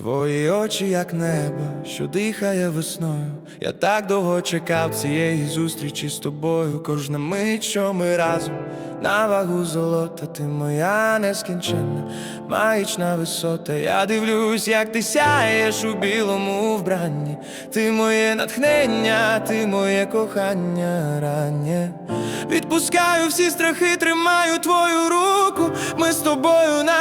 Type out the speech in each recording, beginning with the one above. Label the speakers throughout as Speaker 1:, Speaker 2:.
Speaker 1: Твої очі, як небо, що дихає весною. Я так довго чекав цієї зустрічі з тобою. Кожна мить, що ми разом на вагу золота, ти моя нескінченна, магічна висота. Я дивлюсь, як ти сяєш у білому вбранні. Ти моє натхнення, ти моє кохання раннє. Відпускаю всі страхи, тримаю твою руку. Ми з тобою навік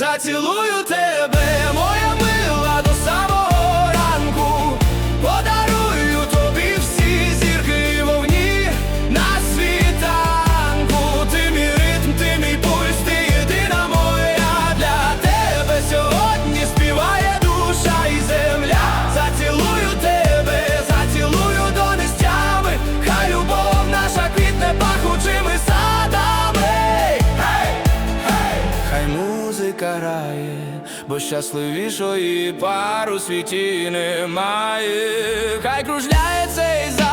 Speaker 1: Зацілую тебе, моя мила, до самого ранку. Подарую тобі всі зірки і вогні на світанку. Ти мій ритм, ти мій пульс, ти єдина моя для тебе сьогодні співає душа і земля. Зацілую тебе, зацілую до нестями. Хай любов наша квітне пахучими садами. Гей, гей, хай музика грає, бо щасливішої пару світі немає. Хай кружляє цей зал,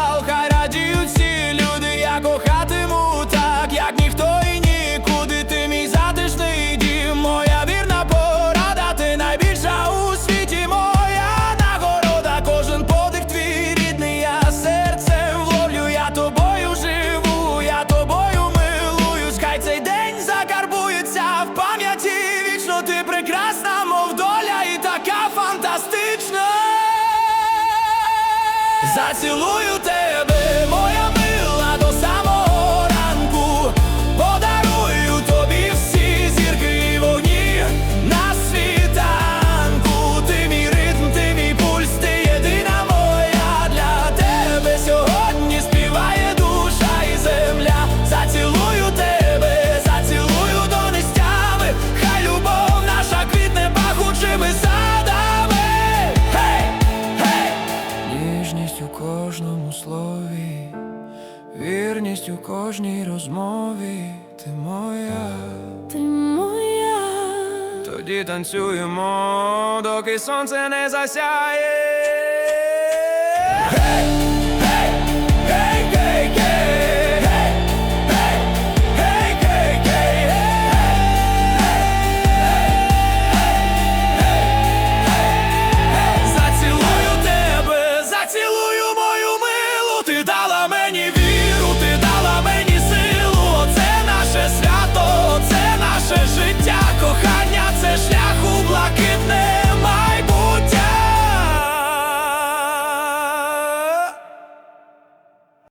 Speaker 1: Зацілую тебе, участь у кожній розмові, ти моя,
Speaker 2: ти моя,
Speaker 1: тоді танцюємо, доки сонце не засяє. Зацілую тебе, зацілую мою милу. Ти дав